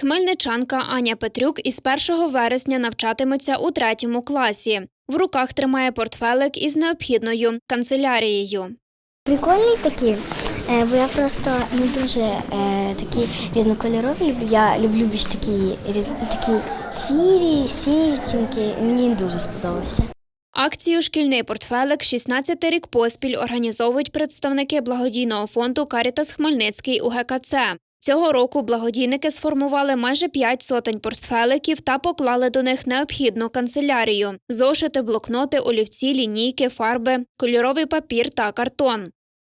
Хмельничанка Аня Петрюк із 1 вересня навчатиметься у третьому класі. В руках тримає портфелик із необхідною канцелярією. Прикольні такі, е, бо я просто не дуже е, такі різнокольорові. Я люблю більш такі такі сірі, сірі Мені дуже сподобався. Акцію Шкільний портфелик 16 рік поспіль організовують представники благодійного фонду Карітас Хмельницький у ГКЦ. Цього року благодійники сформували майже п'ять сотень портфеликів та поклали до них необхідну канцелярію: зошити, блокноти, олівці, лінійки, фарби, кольоровий папір та картон.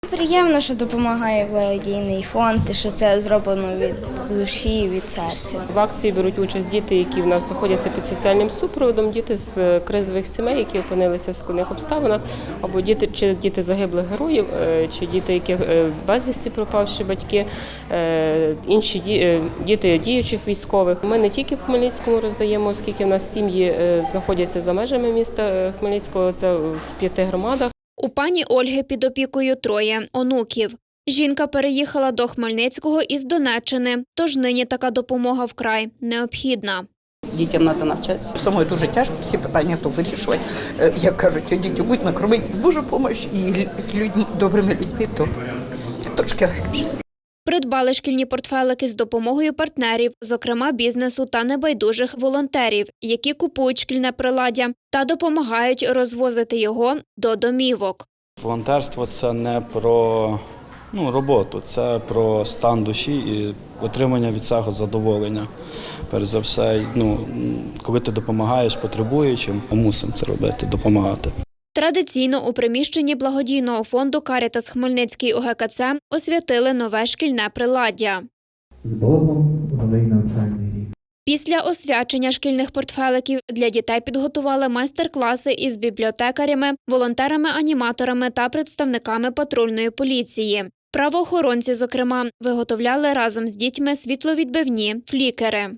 Приємно, що допомагає благодійний фонд, і що це зроблено від душі, від серця. В акції беруть участь діти, які в нас знаходяться під соціальним супроводом, діти з кризових сімей, які опинилися в складних обставинах, або діти чи діти загиблих героїв, е, чи діти, яких е, безвісті пропавші батьки, е, інші ді- діти діючих військових. Ми не тільки в Хмельницькому роздаємо, оскільки в нас сім'ї знаходяться за межами міста Хмельницького. Це в п'яти громадах. У пані Ольги під опікою троє онуків. Жінка переїхала до Хмельницького із Донеччини, тож нині така допомога вкрай необхідна. Дітям треба навчатися. Самою дуже тяжко всі питання то вирішувати. Е, Як кажуть, діти будуть накормити з Божою допомогою і з людьми, добрими людьми, то трошки легше. Придбали шкільні портфелики з допомогою партнерів, зокрема бізнесу та небайдужих волонтерів, які купують шкільне приладдя та допомагають розвозити його до домівок. Волонтерство це не про ну, роботу, це про стан душі і отримання від цього задоволення. Перш за все, ну, коли ти допомагаєш потребуючим, мусимо це робити, допомагати. Традиційно у приміщенні благодійного фонду Карітас Хмельницький УГКЦ освятили нове шкільне приладдя. З Богом новий навчальний рік. Після освячення шкільних портфеликів для дітей підготували майстер-класи із бібліотекарями, волонтерами-аніматорами та представниками патрульної поліції. Правоохоронці, зокрема, виготовляли разом з дітьми світловідбивні флікери.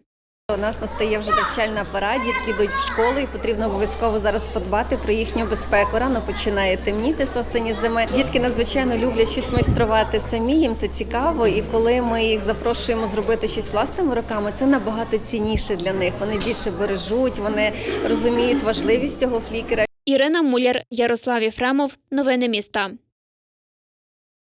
У нас настає вже навчальна пора, дітки йдуть в школу і потрібно обов'язково зараз подбати про їхню безпеку. Рано починає темніти з осені зими. Дітки надзвичайно люблять щось майструвати самі. Їм це цікаво. І коли ми їх запрошуємо зробити щось власними руками, це набагато цінніше для них. Вони більше бережуть, вони розуміють важливість цього флікера. Ірина Муляр, Ярослав Єфремов. Новини міста.